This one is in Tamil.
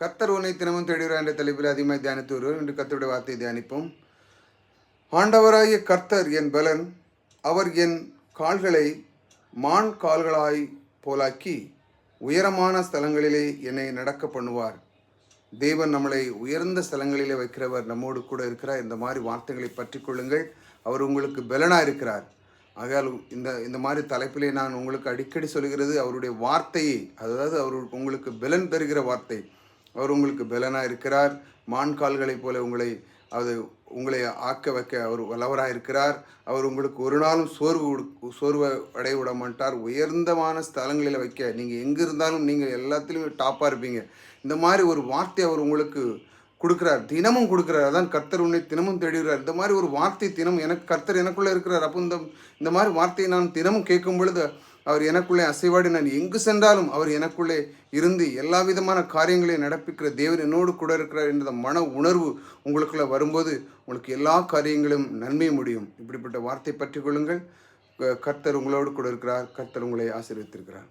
கத்தர் உன்னை தினமும் தேடுகிறார் என்ற தலைப்பில் அதிகமாக தியானித்து வருவோம் இன்று கத்தருடைய வார்த்தையை தியானிப்போம். ஆண்டவராகிய கர்த்தர் என் பலன் அவர் என் கால்களை மான் கால்களாய் போலாக்கி உயரமான ஸ்தலங்களிலே என்னை நடக்க பண்ணுவார். தேவன் நம்மளை உயர்ந்த ஸ்தலங்களிலே வைக்கிறவர் நம்மோடு கூட இருக்கிறார். இந்த மாதிரி வார்த்தைகளை பற்றி கொள்ளுங்கள். அவர் உங்களுக்கு பலனாக இருக்கிறார். ஆகையால் இந்த இந்த மாதிரி தலைப்பிலே நான் உங்களுக்கு அடிக்கடி சொல்கிறது அவருடைய வார்த்தையை அதாவது அவர் உங்களுக்கு பலன் தருகிற வார்த்தை அவர் உங்களுக்கு பலனாக இருக்கிறார். மான் கால்களைப் போல உங்களை அது உங்களை ஆக்க வைக்க அவர் வல்லவராக இருக்கிறார். அவர் உங்களுக்கு ஒரு நாளும் சோர்வு கொடு- சோர்வை அடைய விட மாட்டார். உயர்ந்தமான ஸ்தலங்களில் வைக்க நீங்கள் எங்கே இருந்தாலும் நீங்கள் எல்லாத்துலேயும் டாப்பாக இருப்பீங்க. இந்த மாதிரி ஒரு வார்த்தை அவர் உங்களுக்கு கொடுக்குறார். தினமும் கொடுக்குறார். அதான் கர்த்தர் உன்னை தினமும் தேடுகிறார். இந்த மாதிரி ஒரு வார்த்தை தினம் எனக்கு கர்த்தர் எனக்குள்ளே இருக்கிறார். அப்போ இந்த இந்த மாதிரி வார்த்தையை நான் தினமும் கேட்கும் பொழுது அவர் எனக்குள்ளே அசைவாடி நான் எங்கு சென்றாலும் அவர் எனக்குள்ளே இருந்து எல்லா விதமான காரியங்களையும் நடப்பிக்கிற தேவன் என்னோடு கூட இருக்கிறார் என்ற மன உணர்வு உங்களுக்குள்ள வரும்போது உங்களுக்கு எல்லா காரியங்களும் நன்மை முடியும். இப்படிப்பட்ட வார்த்தை பற்றி கொள்ளுங்கள். கர்த்தர் உங்களோடு கூட இருக்கிறார். கர்த்தர் உங்களை ஆசீர்வித்திருக்கிறார்